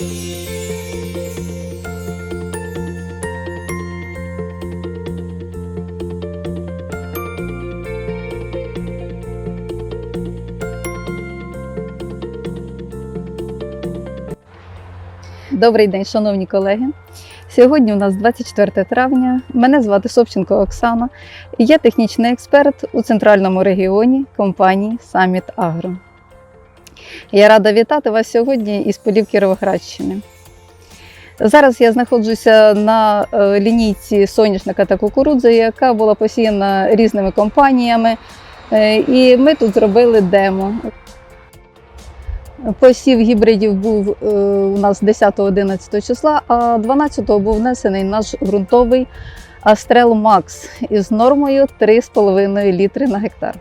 Добрий день, шановні колеги. Сьогодні у нас 24 травня. Мене звати Собченко Оксана. Я технічний експерт у центральному регіоні компанії Саміт Агро. Я рада вітати вас сьогодні із полів Кіровоградщини. Зараз я знаходжуся на е, лінійці соняшника та кукурудзи, яка була посіяна різними компаніями. Е, І ми тут зробили демо. Посів гібридів був е, у нас 10-11 числа, а 12-го був внесений наш ґрунтовий Астрел Макс із нормою 3,5 літри на гектар.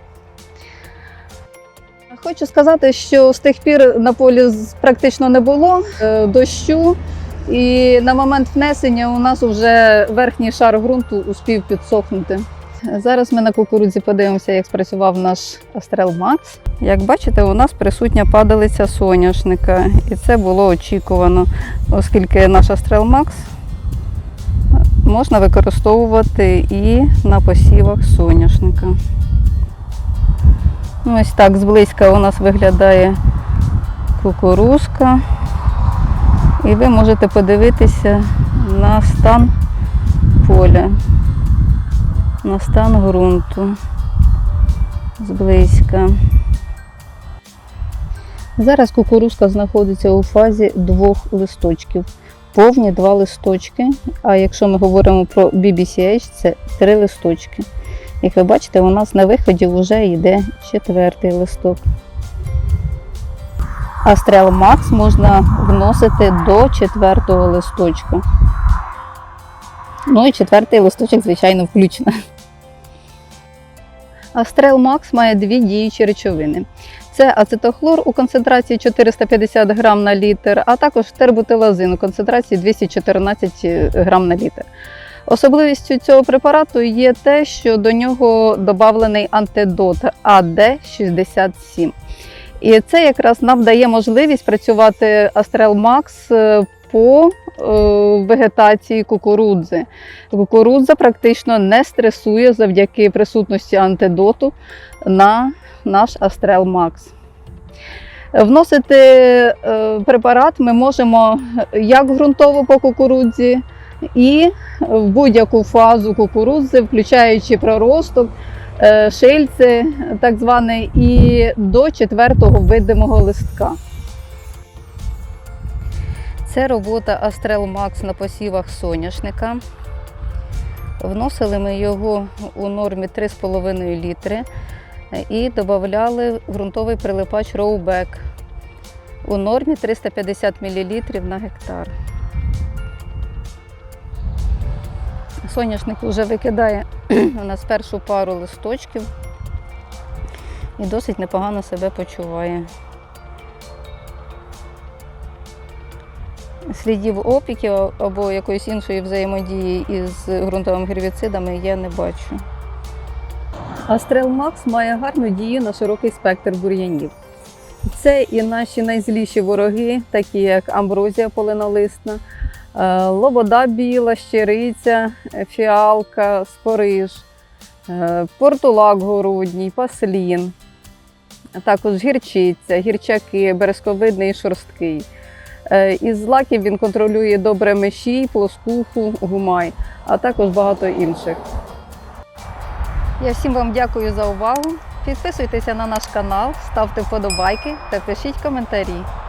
Хочу сказати, що з тих пір на полі практично не було е, дощу, і на момент внесення у нас вже верхній шар ґрунту успів підсохнути. Зараз ми на кукурудзі подивимося, як спрацював наш Астрел Макс. Як бачите, у нас присутня падалиця соняшника, і це було очікувано, оскільки наш Астрел Макс можна використовувати і на посівах соняшника. Ну, Ось так зблизька у нас виглядає кукурузка. І ви можете подивитися на стан поля, на стан ґрунту зблизька. Зараз кукурузка знаходиться у фазі двох листочків. Повні два листочки. А якщо ми говоримо про BBCH, це три листочки. Як ви бачите, у нас на виході вже йде четвертий листок. Астрел Макс можна вносити до четвертого листочка. Ну і четвертий листочок, звичайно, включено. Астрел Макс має дві діючі речовини. Це ацетохлор у концентрації 450 грам на літр, а також тербутилазин у концентрації 214 грам на літр. Особливістю цього препарату є те, що до нього додавлений антидот АД67. І це якраз нам дає можливість працювати Астрел Макс е, по е, вегетації кукурудзи. Кукурудза практично не стресує завдяки присутності антидоту на наш Астрел Макс. Вносити е, препарат ми можемо як ґрунтово по кукурудзі, і в будь-яку фазу кукурудзи, включаючи проросток, е, шильце, так зване, і до четвертого видимого листка. Це робота Астрел Макс на посівах соняшника. Вносили ми його у нормі 3,5 літри і додавали ґрунтовий прилипач Роубек у нормі 350 мл на гектар. Соняшник вже викидає у нас першу пару листочків і досить непогано себе почуває. Слідів опіків або якоїсь іншої взаємодії із ґрунтовими гербіцидами я не бачу. Астрел Макс має гарну дію на широкий спектр бур'янів. Це і наші найзліші вороги, такі як амброзія полинолисна, лобода біла, щириця, е, фіалка, спориж, е, портулак городній, паслін, також гірчиця, гірчаки, березковидний шорсткий. Е, Із злаків він контролює добре мешій, плоскуху, гумай, а також багато інших. Я всім вам дякую за увагу. Підписуйтеся на наш канал, ставте вподобайки та пишіть коментарі.